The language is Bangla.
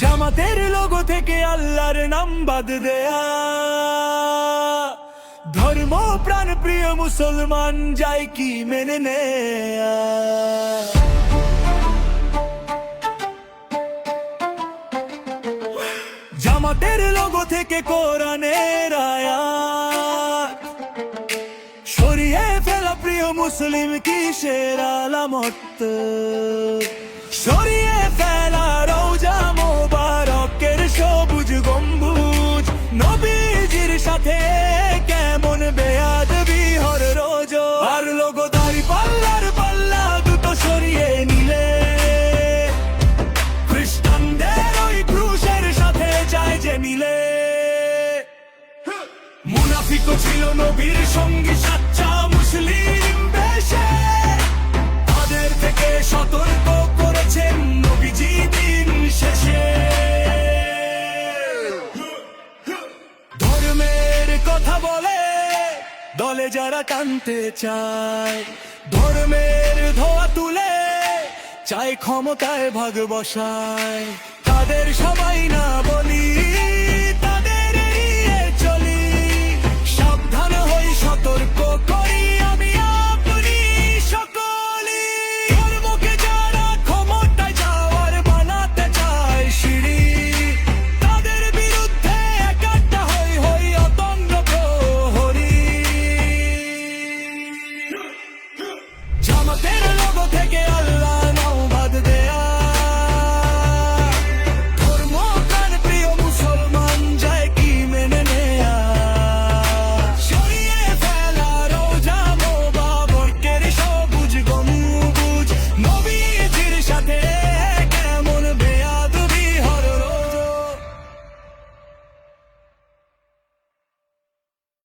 জামাতের লোগো থেকে আল্লাহর নাম বাদ দেয়া। ধর্ম প্রাণ প্রিয় মুসলমান যাই কি মেনে নেয়া? জামাতের লোগো থেকে কোরআনের আয়াত। সরিয়ে ফেলা প্রিয় মুসলিম কিসের আলামত? সরিয়ে গম্বুজ নবীজির সাথে কেমন বেয়াদ বিহর রোজ? আর লোগো দাড়ি পাল্লার পাল্লা দুটো সরিয়ে নিলে। খ্রিস্টানদের ওই ক্রুশের সাথে যায় যে মিলে। মুনাফিকও ছিল নবীর সঙ্গী, সাচ্চা মুসলিম। দলে যারা টানতে চায় ধর্মের ধোয়া তুলে চাই ক্ষমতায় ভাগ বসায় তাদের সবাই না